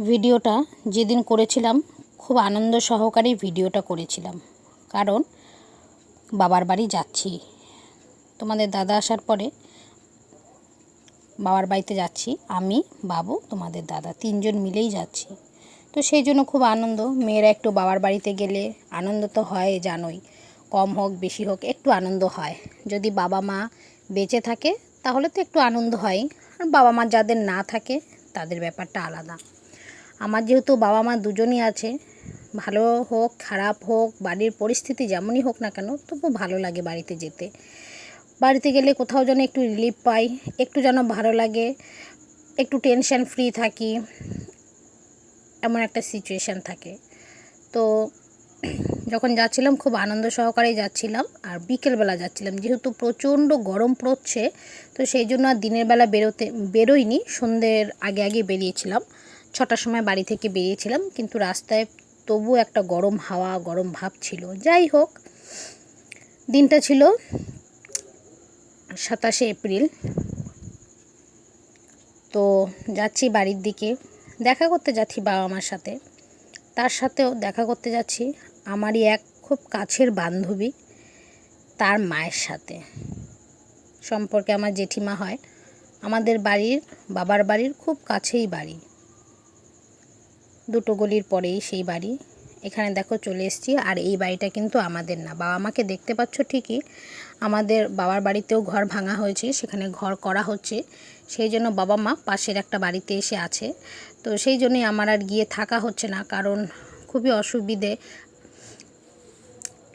ভিডিওটা যেদিন করেছিলাম, খুব আনন্দ সহকারেই ভিডিওটা করেছিলাম। কারণ বাবার বাড়ি যাচ্ছি। তোমাদের দাদা আসার পরে বাবার বাড়িতে যাচ্ছি। আমি, বাবু, তোমাদের দাদা তিনজন মিলেই যাচ্ছি। তো সেই জন্য খুব আনন্দ। মেয়েরা একটু বাবার বাড়িতে গেলে আনন্দ তো হয়, জানোই। কম হোক, বেশি হোক, একটু আনন্দ হয়। যদি বাবা মা বেঁচে থাকে, তাহলে তো একটু আনন্দ হয়। আর বাবা মা যাদের না থাকে, তাদের ব্যাপারটা আলাদা। আমার যেহেতু বাবা মা দুজনই আছে, ভালো হোক, খারাপ হোক, বাড়ির পরিস্থিতি যেমনই হোক না কেন, তবু ভালো লাগে বাড়িতে যেতে। বাড়িতে গেলে কোথাও যেন একটু রিলিফ পাই, একটু যেন ভালো লাগে, একটু টেনশন ফ্রি থাকি, এমন একটা সিচুয়েশান থাকে। তো যখন যাচ্ছিলাম, খুব আনন্দ সহকারেই যাচ্ছিলাম, আর বিকেলবেলা যাচ্ছিলাম। যেহেতু প্রচণ্ড গরম পড়ছে, তো সেই জন্য আর দিনের বেলা বেরোতে, বেরোইনি, সন্ধ্যের আগে আগে বেরিয়েছিলাম। ছটার সময় বাড়ি থেকে বেরিয়েছিলাম, কিন্তু রাস্তায় তবু একটা গরম হাওয়া, গরম ভাব ছিল। যাই হোক, দিনটা ছিল সাতাশে এপ্রিল। তো যাচ্ছি বাড়ির দিকে, দেখা করতে যাচ্ছি বাবা মার সাথে। তার সাথেও দেখা করতে যাচ্ছি আমারই এক খুব কাছের বান্ধবী, তার মায়ের সাথে। সম্পর্কে আমার জেঠিমা হয়, আমাদের বাড়ির, বাবার বাড়ির খুব কাছেই বাড়ি। দুটো গলির পরেই সেই বাড়ি। এখানে দেখো চলে এসেছি, আর এই বাড়িটা কিন্তু আমাদের না। বাবা মাকে দেখতে পাচ্ছ ঠিকই, আমাদের বাবার বাড়িতেও ঘর ভাঙা হয়েছে, সেখানে ঘর করা হচ্ছে। সেই জন্য বাবা মা পাশের একটা বাড়িতে এসে আছে। তো সেই জন্যই আমার আর গিয়ে থাকা হচ্ছে না, কারণ খুবই অসুবিধে।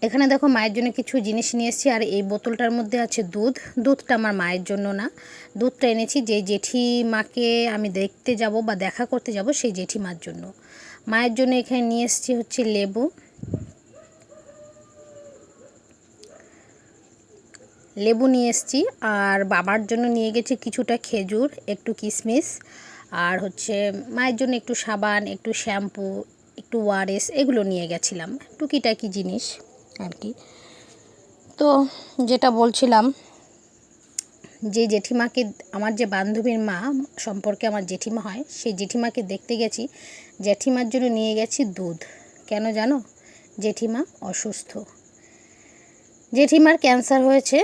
এখানে দেখো মায়ের জন্য কিছু জিনিস নিয়ে এসেছি, আর এই বোতলটার মধ্যে আছে দুধ। দুধটা আমার মায়ের জন্য না। দুধটা এনেছি, যে জেঠিমাকে আমি দেখতে যাব বা দেখা করতে যাব, সেই জেঠিমার জন্য। মায়ের জন্য এখানে নিয়ে এসেছি হচ্ছে লেবু। লেবু নিয়ে এসেছি আর বাবার জন্য নিয়ে গেছি কিছুটা খেজুর, একটু কিশমিশ আর হচ্ছে মায়ের জন্য একটু সাবান, একটু শ্যাম্পু, একটু ওয়ারেস এগুলো নিয়ে গেছিলাম। টুকিটাকি জিনিস আর কি। তো যেটা বলছিলাম যে জেঠিমাকে আমার যে বান্ধবীর মা সম্পর্কে আমার জেঠিমা হয়, সেই জেঠিমাকে দেখতে গেছি। জেঠিমার জন্য নিয়ে গেছি দুধ। কেন জানো? জেঠিমা অসুস্থ। জেঠিমার ক্যান্সার হয়েছে।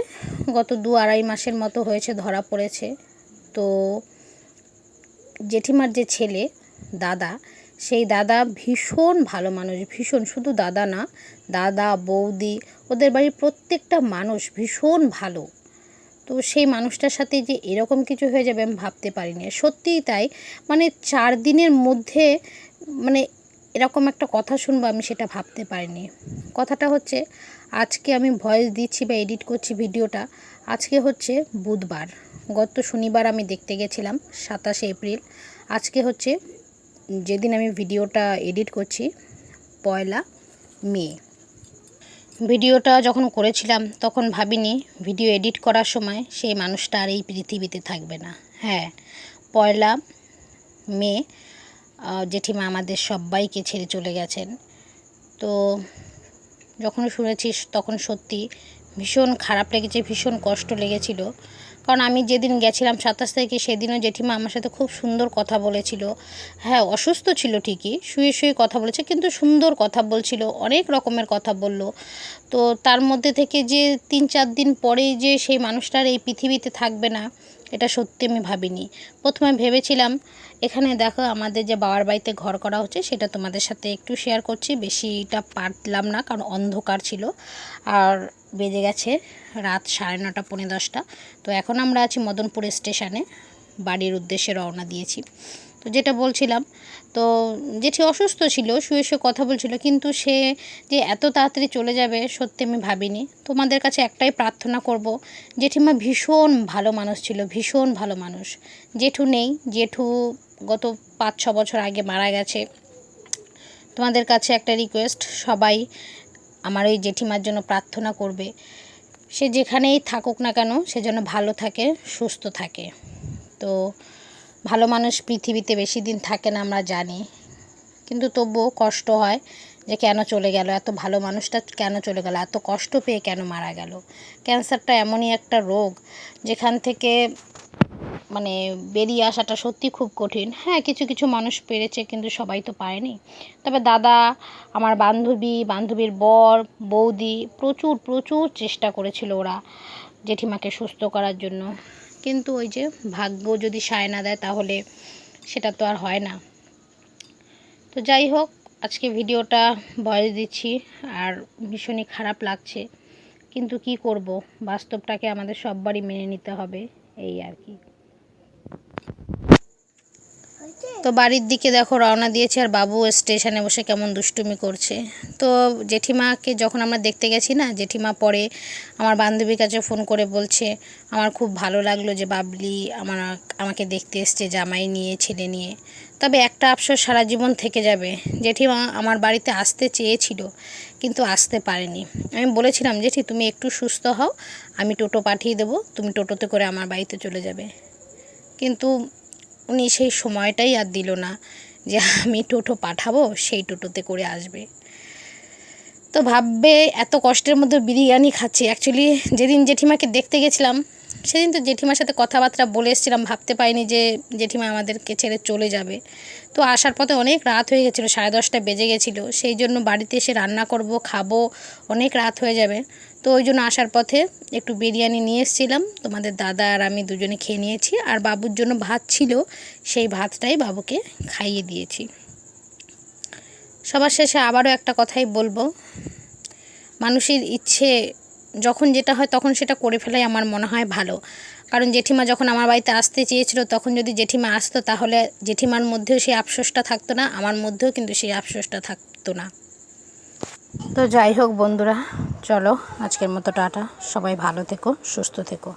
গত দু আড়াই মাসের মতো হয়েছে, ধরা পড়েছে। তো জেঠিমার যে ছেলে, দাদা, সেই দাদা ভীষণ ভালো মানুষ, ভীষণ শুধু দাদা না, দাদা, বৌদি, ওদের বাড়ির প্রত্যেকটা মানুষ ভীষণ ভালো। তো সেই মানুষটার সাথে যে এরকম কিছু হয়ে যাবে আমি ভাবতে পারিনি। সত্যিই তাই মানে চার দিনের মধ্যে মানে এরকম একটা কথা শুনব আমি সেটা ভাবতে পারিনি। কথাটা হচ্ছে, আজকে আমি ভয়েস দিচ্ছি বা এডিট করছি ভিডিওটা, আজকে হচ্ছে বুধবার। গত শনিবার আমি দেখতে গেছিলাম, সাতাশে এপ্রিল। আজকে হচ্ছে, যেদিন আমি ভিডিওটা এডিট করছি, পয়লা মে। ভিডিওটা যখন করেছিলাম, তখন ভাবিনি ভিডিও এডিট করার সময় সেই মানুষটা আর এই পৃথিবীতে থাকবে না। হ্যাঁ পয়লা মে জেঠিমা আমাদের সবাইকে ছেড়ে চলে গেছেন। তো যখন শুনেছিস তখন সত্যি ভীষণ খারাপ লেগেছে, ভীষণ কষ্ট লেগেছিল। কারণ আমি যেদিন গেছিলাম সাতাশ তারিখে, সেদিনও জেঠিমা আমার সাথে খুব সুন্দর কথা বলেছিল। হ্যাঁ অসুস্থ ছিল ঠিকই, শুয়ে শুয়ে কথা বলেছে, কিন্তু সুন্দর কথা বলছিল, অনেক রকমের কথা বলল। তো তার মধ্যে থেকে যে তিন চার দিন পরেই যে সেই মানুষটার এই পৃথিবীতে থাকবে না এটা সত্যি আমি ভাবিনি। প্রথমে ভেবেছিলাম, এখানে দেখো আমাদের যে বাবার বাড়িতে ঘর করা হচ্ছে, সেটা তোমাদের সাথে একটু শেয়ার করছি। বেশিটা পারলাম না, কারণ অন্ধকার ছিল। আর বেজে গেছে রাত সাড়ে নটা, পৌনে দশটা। তো এখন আমরা আছি মদনপুর স্টেশনে বাড়ির উদ্দেশ্যে রওনা দিয়েছি। তো যেটা বলছিলাম, তো জেঠি অসুস্থ ছিল, শুয়ে শুয়ে কথা বলছিল, কিন্তু সে যে এত তাড়াতাড়ি চলে যাবে সত্যি আমি ভাবিনি। তোমাদের কাছে একটাই প্রার্থনা করব, জেঠিমা ভীষণ ভালো মানুষ ছিল, ভীষণ ভালো মানুষ। জেঠু নেই, জেঠু গত পাঁচ, ছ বছর আগে মারা গেছে। তোমাদের কাছে একটা রিকোয়েস্ট সবাই আমার ওই জেঠিমার জন্য প্রার্থনা করবে। সে যেখানেই থাকুক না কেন, সে যেন ভালো থাকে, সুস্থ থাকে। তো ভালো মানুষ পৃথিবীতে বেশি দিন থাকে না আমরা জানি। কিন্তু তবুও কষ্ট হয় যে কেন চলে গেল, এত ভালো মানুষটা কেন চলে গেল, এত কষ্ট পেয়ে কেন মারা গেল। ক্যান্সারটা এমনই একটা রোগ যেখান থেকে মানে বেরিয়ে আসাটা সত্যি খুব কঠিন। হ্যাঁ কিছু কিছু মানুষ পেরেছে কিন্তু সবাই তো পারেনি। তবে দাদা, আমার বান্ধবী, বান্ধবীর বর, বৌদি প্রচুর প্রচুর চেষ্টা করেছিল ওরা জেঠিমাকে সুস্থ করার জন্য। কিন্তু ওই যে ভাগ্য যদি সায় না দেয় তাহলে সেটা তো আর হয় না। তো যাই হোক, আজকে ভিডিওটা ভয়েস দিচ্ছি আর ভীষণই খারাপ লাগছে। কিন্তু কি করব? বাস্তবটাকে আমাদের সববারই মেনে নিতে হবে, এই আর কি। তো বাড়ির দিকে দেখো রওনা দিয়েছে আর বাবু স্টেশনে বসে কেমন দুষ্টুমি করছে। তো জেঠিমাকে যখন আমরা দেখতে গেছি না, জেঠিমা পরে আমার বান্ধবীর কাছে ফোন করে বলছে, আমার খুব ভালো লাগল যে বাবলি আমার আমাকে দেখতে এসছে, জামাই নিয়ে, ছেলে নিয়ে। তবে একটা আফসোস সারা জীবন থেকে যাবে। জেঠিমা আমার বাড়িতে আসতে চেয়েছিল, কিন্তু আসতে পারেনি। আমি বলেছিলাম, জেঠি, তুমি একটু সুস্থ হও, আমি টোটো পাঠিয়ে দেবো, তুমি টোটোতে করে আমার বাড়িতে চলে যাবে। কিন্তু উনি সেই সময়টাই আর দিল না যে আমি টোটো পাঠাবো, সেই টোটোতে করে আসবে। তো ভাববে এত কষ্টের মধ্যে বিরিয়ানি খাচ্ছি। অ্যাকচুয়ালি যেদিন জেঠিমাকে দেখতে গেছিলাম সেদিন তো জেঠিমার সাথে কথাবার্তা বলে এসেছিলাম, ভাবতে পারিনি যে জেঠিমা আমাদেরকে ছেড়ে চলে যাবে। তো আসার পথে অনেক রাত হয়ে গেছিল, সাড়ে দশটা বেজে গেছিল। সেই জন্য বাড়িতে এসে রান্না করব, খাব, অনেক রাত হয়ে যাবে। তো ওই জন্য আসার পথে একটু বিরিয়ানি নিয়ে এসেছিলাম। তোমাদের দাদা আর আমি দুজনে খেয়ে নিয়েছি। আর বাবুর জন্য ভাত ছিল, সেই ভাতটাই বাবুকে খাইয়ে দিয়েছি। সবার শেষে আবারও একটা কথাই বলব। মানুষের ইচ্ছে যখন যেটা হয় তখন সেটা করে ফেলাই আমার মনে হয় ভালো। কারণ জেঠিমা যখন আমার বাড়িতে আসতে চেয়েছিল, তখন যদি জেঠিমা আসতো তাহলে জেঠিমার মধ্যেও সেই আফসোসটা থাকতো না, আমার মধ্যেও কিন্তু সেই আফসোসটা থাকতো না। তো যাই হোক বন্ধুরা, চলো আজকের মতো টাটা। সবাই ভালো থেকো, সুস্থ থেকো।